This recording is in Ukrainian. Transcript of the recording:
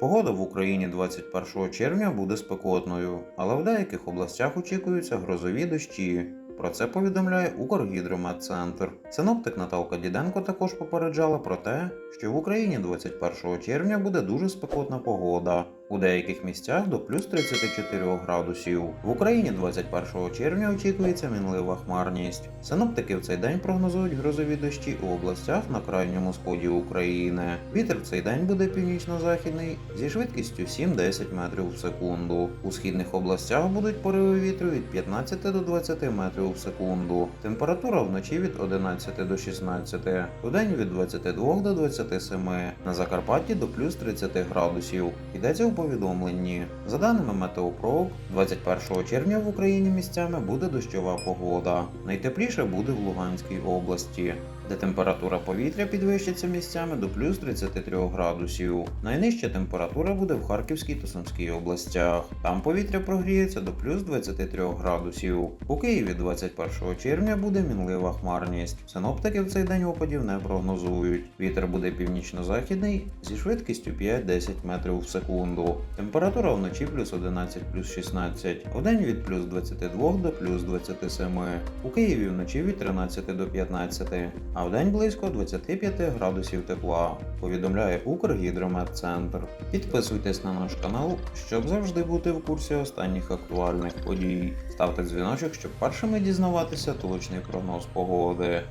Погода в Україні 21 червня буде спекотною, але в деяких областях очікуються грозові дощі. Про це повідомляє Укргідрометцентр. Синоптик Наталка Діденко також попереджала про те, що в Україні 21 червня буде дуже спекотна погода. У деяких місцях до плюс 34 градусів. В Україні 21 червня очікується мінлива хмарність. Синоптики в цей день прогнозують грозові дощі у областях на крайньому сході України. Вітер в цей день буде північно-західний зі швидкістю 7-10 метрів в секунду. У східних областях будуть пориви вітру від 15 до 20 метрів в секунду. Температура вночі від 11 до 16, вдень від 22 до 27, на Закарпатті до плюс 30 градусів. Йдеться у повідомленні. За даними Метеопрог, 21 червня в Україні місцями буде дощова погода. Найтепліше буде в Луганській області, де температура повітря підвищиться місцями до плюс 33 градусів. Найнижча температура буде в Харківській та Сумській областях. Там повітря прогріється до плюс 23 градусів. У Києві 21 червня буде мінлива хмарність. Синоптики в цей день опадів не прогнозують. Вітер буде північно-західний зі швидкістю 5-10 метрів в секунду. Температура вночі плюс 11 плюс 16, вдень від плюс 22 до плюс 27. У Києві вночі від 13 до 15, а вдень близько 25 градусів тепла. Повідомляє Укргідрометцентр. Підписуйтесь на наш канал, щоб завжди бути в курсі останніх актуальних подій. Ставте дзвіночок, щоб першими дізнаватися точний прогноз погоди.